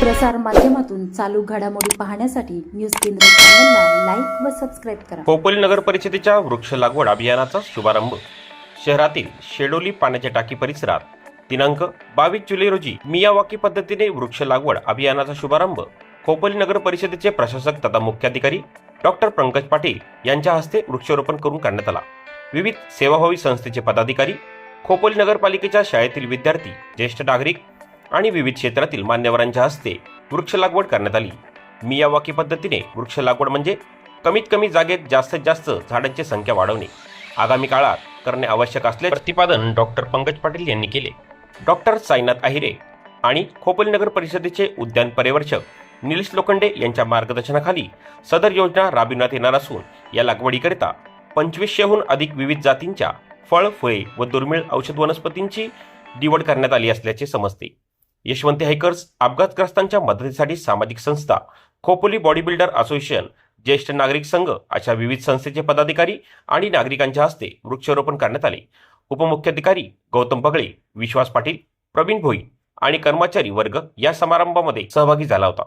प्रसार माध्यमातून चालू घडामोडी पाहण्यासाठी न्यूज केंद्र चॅनलला लाईक व सबस्क्राईब करा. खोपोली नगर परिषदेच्या वृक्ष लागवड अभियानाचा शुभारंभ. शहरातील शेडोली पाण्याच्या टाकी परिसरात दिनांक बावीस जुलै रोजी मियावाकी पद्धतीने वृक्ष लागवड अभियानाचा शुभारंभ खोपोली नगर परिषदेचे प्रशासक तथा मुख्याधिकारी डॉक्टर पंकज पाटील यांच्या हस्ते वृक्षारोपण करून करण्यात आला. विविध सेवाभावी संस्थेचे पदाधिकारी खोपोली नगरपालिकेच्या शाळेतील विद्यार्थी ज्येष्ठ नागरिक आणि विविध क्षेत्रातील मान्यवरांच्या हस्ते वृक्ष लागवड करण्यात आली. मियावाकी पद्धतीने वृक्ष लागवड म्हणजे कमीत कमी जागेत जास्तीत जास्त झाडांची संख्या वाढवणे. आगामी काळात करणे आवश्यक असल्याचे प्रतिपादन डॉक्टर पंकज पाटील यांनी केले. डॉक्टर साईनाथ आहिरे आणि खोपोली नगर परिषदेचे उद्यान पर्यवेक्षक निलेश लोखंडे यांच्या मार्गदर्शनाखाली सदर योजना राबविण्यात येणार असून या लागवडीकरिता पंचवीसशेहून अधिक विविध जातींच्या फळ फुळे व दुर्मिळ औषध वनस्पतींची निवड करण्यात आली असल्याचे समजते. यशवंत हायकर्स अपघातग्रस्तांच्या मदतीसाठी सामाजिक संस्था खोपोली बॉडी बिल्डर असोसिएशन ज्येष्ठ नागरिक संघ अशा विविध संस्थेचे पदाधिकारी आणि नागरिकांच्या हस्ते वृक्षारोपण करण्यात आले. उपमुख्याधिकारी गौतम बगळे विश्वास पाटील प्रवीण भोई आणि कर्मचारी वर्ग या समारंभामध्ये सहभागी झाला होता.